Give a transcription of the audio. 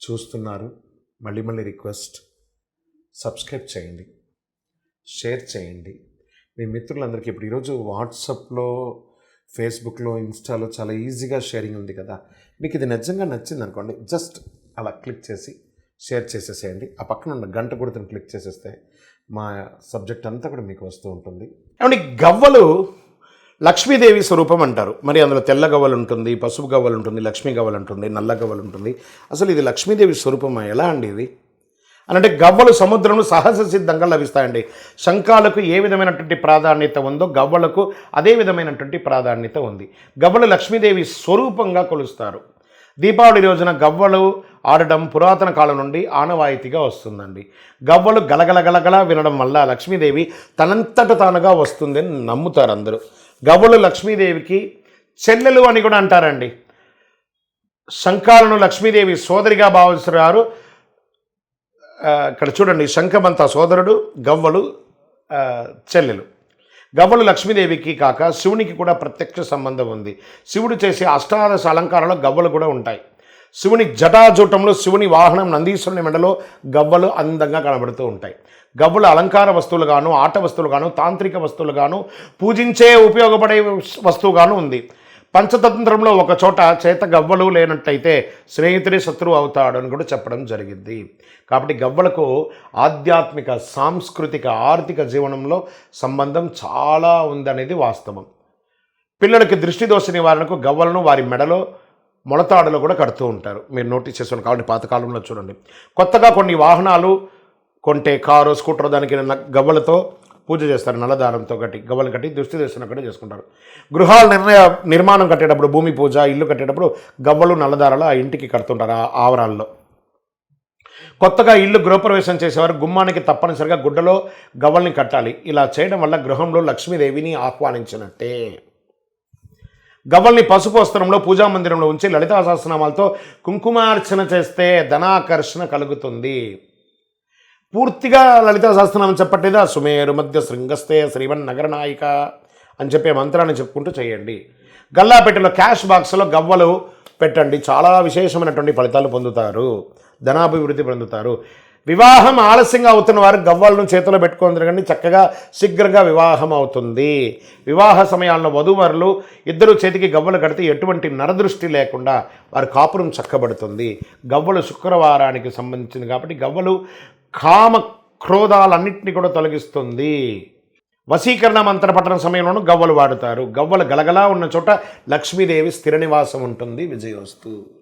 చూస్తున్నారు. మళ్ళీ మళ్ళీ రిక్వెస్ట్ సబ్స్క్రైబ్ చేయండి. షేర్ చేయండి. మీ మిత్రులందరికీ ఇప్పుడు ఈరోజు వాట్సాప్లో ఫేస్బుక్లో ఇన్స్టాలో చాలా ఈజీగా షేరింగ్ ఉంది కదా. మీకు ఇది నిజంగా నచ్చింది అనుకోండి జస్ట్ అలా క్లిక్ చేసి షేర్ చేసేసేయండి. ఆ పక్కన ఉన్న గంట గుర్తుని క్లిక్ చేసేస్తే మా సబ్జెక్ట్ అంతా కూడా మీకు వస్తూ ఉంటుంది. ఏమండి గవ్వలు లక్ష్మీదేవి స్వరూపం అంటారు. మరి అందులో తెల్ల గవ్వలు ఉంటుంది పసుపు గవ్వలు ఉంటుంది లక్ష్మీ గవ్వలు ఉంటుంది నల్ల గవ్వలు ఉంటుంది. అసలు ఇది లక్ష్మీదేవి స్వరూపమా? ఎలా అండి ఇది? అని అంటే గవ్వలు సముద్రంలో సహజ సిద్ధంగా లభిస్తాయండి. శంఖాలకు ఏ విధమైనటువంటి ప్రాధాన్యత ఉందో గవ్వలకు అదే విధమైనటువంటి ప్రాధాన్యత ఉంది. గవ్వలు లక్ష్మీదేవి స్వరూపంగా కొలుస్తారు. దీపావళి రోజున గవ్వలు ఆడడం పురాతన కాలం నుండి ఆనవాయితీగా వస్తుందండి. గవ్వలు గలగల గలగల వినడం వల్ల లక్ష్మీదేవి తనంతట తానుగా వస్తుందని నమ్ముతారు అందరూ. గవ్వలు లక్ష్మీదేవికి చెల్లెలు అని కూడా అంటారండి. శంఖాలను లక్ష్మీదేవి సోదరిగా భావిస్తున్నారు. ఇక్కడ చూడండి శంఖమంత సోదరుడు గవ్వలు చెల్లెలు. గవ్వలు లక్ష్మీదేవికి కాక శివునికి కూడా ప్రత్యక్ష సంబంధం ఉంది. శివుడు చేసే అష్టాదశ అలంకారంలో గవ్వలు కూడా ఉంటాయి. శివుని జటాజూటంలో శివుని వాహనం నందీశ్వరుని మెడలో గవ్వలు అందంగా కనబడుతూ ఉంటాయి. గవ్వలు అలంకార వస్తువులుగాను ఆట వస్తువులుగాను తాంత్రిక వస్తువులుగాను పూజించే ఉపయోగపడే వస్తువుగాను ఉంది. పంచతంత్రంలో ఒక చోట చేత గవ్వలు లేనట్టయితే స్నేహితుడే శత్రువు అవుతాడు అని కూడా చెప్పడం జరిగింది. కాబట్టి గవ్వలకు ఆధ్యాత్మిక సాంస్కృతిక ఆర్థిక జీవనంలో సంబంధం చాలా ఉందనేది వాస్తవం. పిల్లలకి దృష్టి దోష నివారణకు గవ్వలను వారి మెడలో మొలతాడులో కూడా కడుతూ ఉంటారు. మీరు నోటీస్ చేసుకోండి కాబట్టి పాతకాలంలో చూడండి. కొత్తగా కొన్ని వాహనాలు కొంటే కారు స్కూటర్ దానికి గవ్వలతో పూజ చేస్తారు. నల్లదారంతో కట్టి గవ్వలు కట్టి దృష్టి దర్శనం కూడా చేసుకుంటారు. గృహాల నిర్ణయ నిర్మాణం కట్టేటప్పుడు భూమి పూజ ఇల్లు కట్టేటప్పుడు గవ్వలు నల్లదారాలు ఆ ఇంటికి కడుతుంటారు ఆ ఆవరాల్లో. కొత్తగా ఇల్లు గృహప్రవేశం చేసేవారు గుమ్మానికి తప్పనిసరిగా గుడ్డలో గవ్వల్ని కట్టాలి. ఇలా చేయడం వల్ల గృహంలో లక్ష్మీదేవిని ఆహ్వానించినట్టే. గవ్వల్ని పసుపు వస్త్రంలో పూజా మందిరంలో ఉంచి లలితా సహస్రనామాలతో కుంకుమార్చన చేస్తే ధనాకర్షణ కలుగుతుంది. పూర్తిగా లలితా సహస్రనామం చెప్పట్లేదా? సుమేరు మధ్య శృంగస్తే శ్రీవన్ నగరనాయిక అని చెప్పే మంత్రాన్ని చెప్పుకుంటూ చేయండి. గల్లాపెట్టెలో క్యాష్ బాక్స్లో గవ్వలు పెట్టండి. చాలా విశేషమైనటువంటి ఫలితాలు పొందుతారు. ధనాభివృద్ధి పొందుతారు. వివాహం ఆలస్యంగా అవుతున్న వారు గవ్వలను చేతిలో పెట్టుకొని తిరగండి. చక్కగా శీఘ్రంగా వివాహం అవుతుంది. వివాహ సమయాల్లో వధూవరులు ఇద్దరు చేతికి గవ్వలు కడితే ఎటువంటి నరదృష్టి లేకుండా వారి కాపురం చక్కబడుతుంది. గవ్వలు శుక్రవారానికి సంబంధించింది కాబట్టి గవ్వలు కామ క్రోధాలన్నింటినీ కూడా తొలగిస్తుంది. వశీకరణ మంత్ర పఠన సమయంలోనూ గవ్వలు వాడుతారు. గవ్వలు గలగలా ఉన్న చోట లక్ష్మీదేవి స్థిర నివాసం ఉంటుంది. విజయోస్తు.